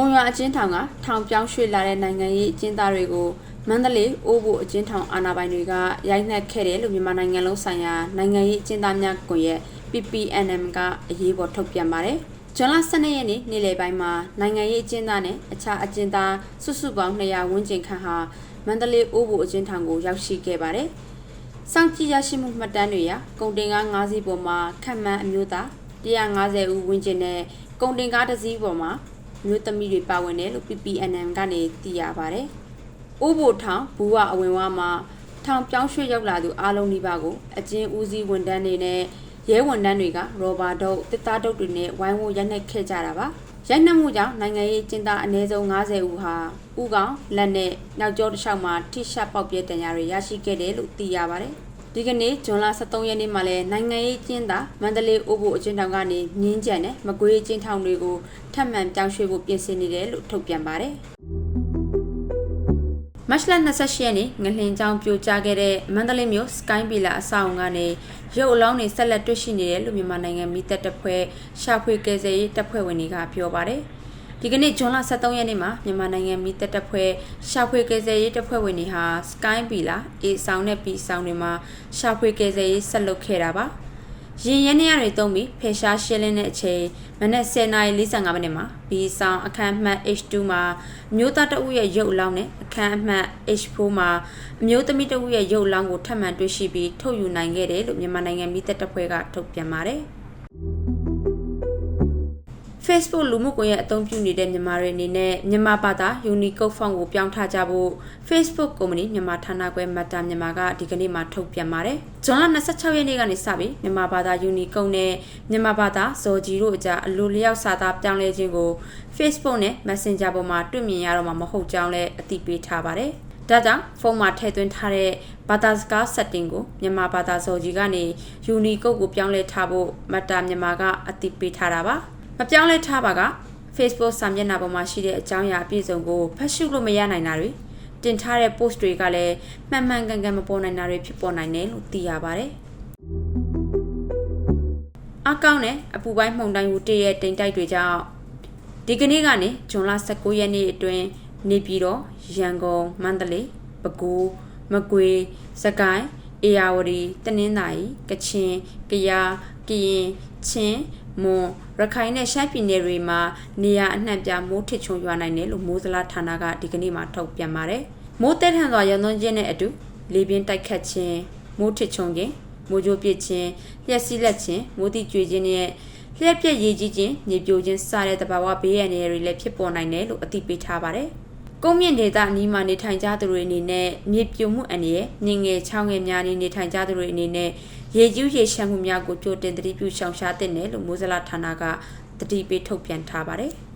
မုံရွာအကျဉ်းထောင်ကထောင်ပြောင်းရွှေ့လာတဲ့နိုင်ငံရေးအကျဉ်းသားတွေကိုမန္တလေးအိုးဘိုအကျဉ်းထောင်အာဏာပိုင်တွေကရိုက်နှက်ခဲ့တယ်လို့မြန်မာနိုင်ငံလုံးဆိုင်ရာနိုင်ငံရေးအကျဉ်းသားများကွန်ရက် PPNM ကအရေးပေါ်ထုတ်ပြန်ပါတယ်။ဇွန်လ12ရက်နေ့နေ့လယ်ပိုင်းမှာနိုင်ငံရေးအကျဉ်းသားနဲ့အခြားအကျဉ်းသားစုစုပေါင်း200ဝန်းကျင်ခန့်ဟာမန္တလေးအိုးဘိုအကျဉ်းထောင်ကိုရောက်ရှိခဲ့ပါတယ်။စောင့်ကြည့်ရရှိမှုမှတ်တမ်းတွေအရကုန်တင်ကား၅စီးပေါ်မှာခန့်မှန်းအမျိုးသား150ဦးဝန်းကျင်နဲ့ကုန်တင်ကားတစ်စီးပေါ်မှာ မျိုးသမီးတွေပါဝင်တယ်လို့ PPNM ကနေသိရပါဗျ။အိုးဘိုထောင်ဘူဝအဝင်ဝါမှာထောင်ပြောင်းရွှေ့ရောက်လာသူအလုံးဒီပါကိုအကျဉ်းဦးစီးဝန်ထမ်းတွေနဲ့ရဲဝန်ထမ်းတွေကရောဘာဒုတ်တစ်သားဒုတ်တွေနဲ့ဝိုင်းဝန်းရိုက်နှက်ခဲ့ကြတာပါ။ရိုက်နှက်မှုကြောင့်နိုင်ငံရေးကျင်းသားအနည်းဆုံး90ဦးဟာဥကောင်လက်နဲ့နောက်ကျောတစ်လျှောက်မှာထိရှပ်ပေါက်ပြဲတံညာတွေရရှိခဲ့တယ်လို့သိရပါတယ်။ ဒီကနေ့ဇွန်လ23ရက်နေ့မှာလည်းနိုင်ငံရေးကျင်းသားမန္တလေးအိုးဘိုအကျဉ်းထောင်ကနေမြင်းကြံနဲ့မကွေးကျင်းထောင်တွေကိုထပ်မံပြောင်းရွှေ့ဖို့ပြင်ဆင်နေတယ်လို့ထုတ်ပြန်ပါတယ်။မတ်လ28ရက်နေ့ငလင်ကြောင်ပြိုကျခဲ့တဲ့မန္တလေးမြို့စကိုင်းဘီလာအဆောက်အုံကနေရုပ်အလောင်းတွေဆက်လက်တွေ့ရှိနေတယ်လို့မြန်မာနိုင်ငံမိသက်တပ်ဖွဲ့ရှာဖွေကယ်ဆယ်ရေးတပ်ဖွဲ့ဝင်တွေကပြောပါတယ်။ ဒီကနေ့ဇွန်လ23ရက်နေ့မှာမြန်မာနိုင်ငံမိသက်တပ်ဖွဲ့ရှာဖွေကယ်ဆယ်ရေးတပ်ဖွဲ့ဝင်တွေဟာစကိုင်းဘီလာအေဆောင်နဲ့ဘီဆောင်တွေမှာရှာဖွေကယ်ဆယ်ရေးဆက်လုပ်ခဲ့တာပါ။ရင်ရင်းနေရတွေတုံးပြီးဖေရှားရှင်းလင်းတဲ့အချိန်မနက်10:45မိနစ်မှာ B ဆောင်အခန်းမှတ် H2 မှာအမျိုးသားတအုပ်ရဲ့ရုပ်အလောင်းနဲ့အခန်းအမှတ် H4 မှာအမျိုးသမီးတအုပ်ရဲ့ရုပ်အလောင်းကိုထပ်မံတွေ့ရှိပြီးထုတ်ယူနိုင်ခဲ့တယ်လို့မြန်မာနိုင်ငံမိသက်တပ်ဖွဲ့ကထုတ်ပြန်ပါတယ်။ Facebook လူမှုကွန်ရက်အသုံးပြုနေတဲ့မြန်မာတွေအနေနဲ့မြန်မာဘာသာ Unicode font ကိုပြောင်းထားကြဖို့ Facebook ကုမ္ပဏီမြန်မာဌာနခွဲ Meta မြန်မာကဒီကနေ့မှထုတ်ပြန်ပါတယ်။ဇွန်လ26ရက်နေ့ကနေစပြီးမြန်မာဘာသာ Unicode နဲ့မြန်မာဘာသာဇော်ကြီးတို့အကြားအလိုလျောက်စာသားပြောင်းလဲခြင်းကို Facebook နဲ့ Messenger ပေါ်မှာတွေ့မြင်ရတော့မှာမဟုတ်ကြောင်းလည်းအသိပေးထားပါတယ်။ဒါကြောင့်ဖုန်းမှာထည့်သွင်းထားတဲ့ဘာသာစကား setting ကိုမြန်မာဘာသာစော်ကြီးကနေ Unicode ကိုပြောင်းလဲထားဖို့ Meta မြန်မာကအသိပေးထားတာပါ။ မပြောင်းလဲထားပါက Facebook စာမျက်နှာပေါ်မှာရှိတဲ့အကြောင်းအရာအပြည့်စုံကိုဖတ်ရှုလို့မရနိုင်တာတွေတင်ထားတဲ့ post တွေကလည်းမှန်မှန်ကန်ကန်မပေါ်နိုင်တာတွေဖြစ်ပေါ်နိုင်တယ်လို့သိရပါတယ်။အကောင့်နဲ့အပူပိုင်းမှုန်တိုင်းကိုတည့်ရဲ့တိမ်တိုက်တွေကြောင့်ဒီကနေ့ကနေဇွန်လ19ရက်နေ့အတွင်းနေပြည်တော်ရန်ကုန်မန္တလေးပဲခူးမကွေးစကိုင်းအေရဝတီတနင်္သာရီကချင်ကယားကရင်ချင်း မွန်ရခိုင်နဲ့ရှမ်းပြည်နယ်တွေမှာနေရာအနှံ့ပြမိုးထစ်ချုံရွာနိုင်တယ်လို့မိုးစလားဌာနကဒီကနေ့မှထုတ်ပြန်ပါတယ်။မိုးတဲထန်စွာရုံသွန်းခြင်းနဲ့အတူလေပြင်းတိုက်ခတ်ခြင်းမိုးထစ်ချုံခြင်းမိုးကြိုးပစ်ခြင်းလျှက်စီးလက်ခြင်းမိုးတိကျွေခြင်းနဲ့လျှက်ပြက်ရည်ကြီးခြင်းမြေပြိုခြင်းစတဲ့တဘာဝဘေးရန်တွေလည်းဖြစ်ပေါ်နိုင်တယ်လို့အသိပေးထားပါတယ်။ ကုန်းမြင့်ဒေသအနီးမှာနေထိုင်ကြသူတွေအနေနဲ့မြေပြိုမှုအန္တရာယ်ညင်ငယ်ချောင်းငယ်များနေထိုင်ကြသူတွေအနေနဲ့ရေကျူးရေရှမ်းမှုများကိုကြိုတင်သတိပြုရှောင်ရှားသင့်တယ်လို့မိုးစလာဌာနကတတိပေးထုတ်ပြန်ထားပါတယ်။